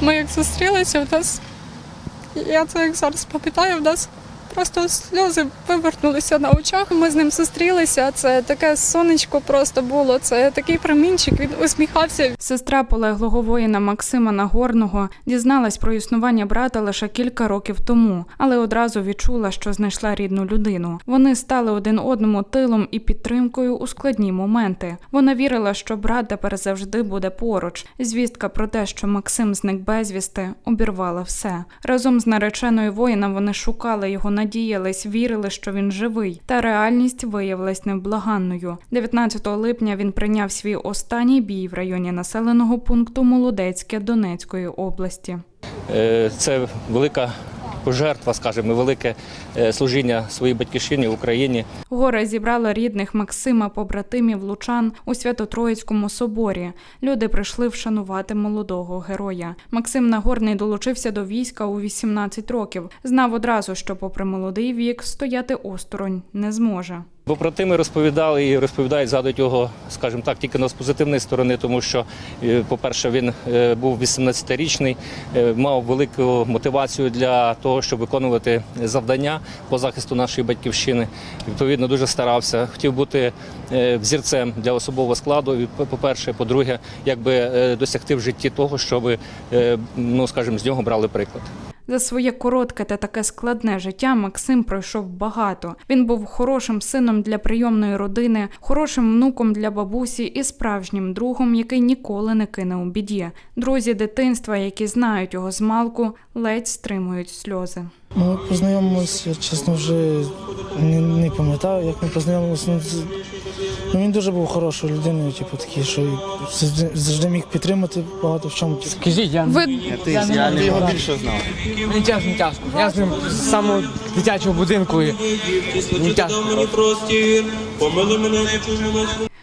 Ми як зустрілися, в нас, я це як зараз пам'ятаю, в нас просто сльози вивернулися на очах. Ми з ним зустрілися. Це таке сонечко просто було. Це такий промінчик. Він усміхався. Сестра полеглого воїна Максима Нагорного дізналась про існування брата лише кілька років тому, але одразу відчула, що знайшла рідну людину. Вони стали один одному тилом і підтримкою у складні моменти. Вона вірила, що брат тепер завжди буде поруч. Звістка про те, що Максим зник безвісти, обірвала все. Разом з нареченою воїном вони шукали його, надіялись, вірили, що він живий. Та реальність виявилась невблаганною. 19 липня він прийняв свій останній бій в районі населеного пункту Молодецьке Донецької області. Е, Це велика пожертва, скажімо, велике е, служіння своїй батьківщині в Україні. Горе зібрало рідних Максима, побратимів Лучан у Свято-Троїцькому соборі. Люди прийшли вшанувати молодого героя. Максим Нагорний долучився до війська у 18 років. Знав одразу, що, попри молодий вік, стояти осторонь не зможе. Бо про тими розповідали і розповідають, згадують його, скажімо так, тільки не з позитивної сторони, тому що, е, по-перше, він е, був 18-річний, е, мав велику мотивацію для того, щоб виконувати завдання по захисту нашої батьківщини. Відповідно, дуже старався. Хотів бути взірцем для особового складу. І, По-перше, по-друге, якби досягти в житті того, щоб, ну скажімо, з нього брали приклад. За своє коротке та таке складне життя Максим пройшов багато. Він був хорошим сином для прийомної родини, хорошим внуком для бабусі і справжнім другом, який ніколи не кине у біді. Друзі дитинства, які знають його змалку, ледь стримують сльози. Ми познайомилися, чесно, вже не, не пам'ятаю, як ми познайомилися. Ну, з- ну, він дуже був хорошою людиною, типу, такий, що завжди, завжди міг підтримати багато в чому. Типу. Скажіть, я, Ви ти, я, не його більше знав. Мені тяжко, тяжко. Я з ним з самого дитячого будинку тяжко.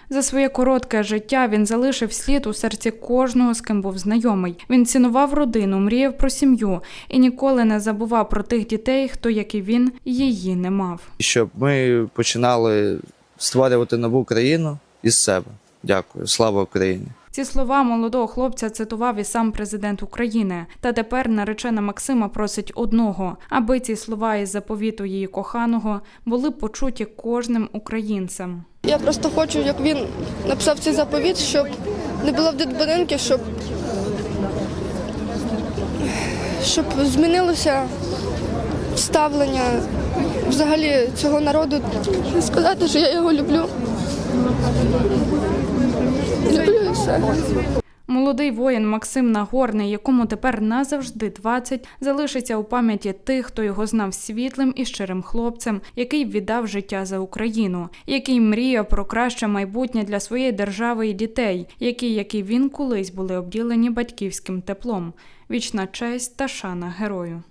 За своє коротке життя він залишив слід у серці кожного, з ким був знайомий. Він цінував родину, мріяв про сім'ю і ніколи не забував про тих дітей, хто, як і він, її не мав. щоб ми починали створювати нову країну із себе. Дякую. Слава Україні! Ці слова молодого хлопця цитував і сам президент України. Та тепер наречена Максима просить одного, аби ці слова із заповіту її коханого були почуті кожним українцем. Я просто хочу, як він написав цей заповіт, щоб не було в дитбудинків, щоб, щоб змінилося ставлення взагалі цього народу. Сказати, що я його люблю. Люблю і все. Молодий воїн Максим Нагорний, якому тепер назавжди 20, залишиться у пам'яті тих, хто його знав світлим і щирим хлопцем, який віддав життя за Україну, який мріяв про краще майбутнє для своєї держави і дітей, які, як і він колись були обділені батьківським теплом. Вічна честь та шана герою.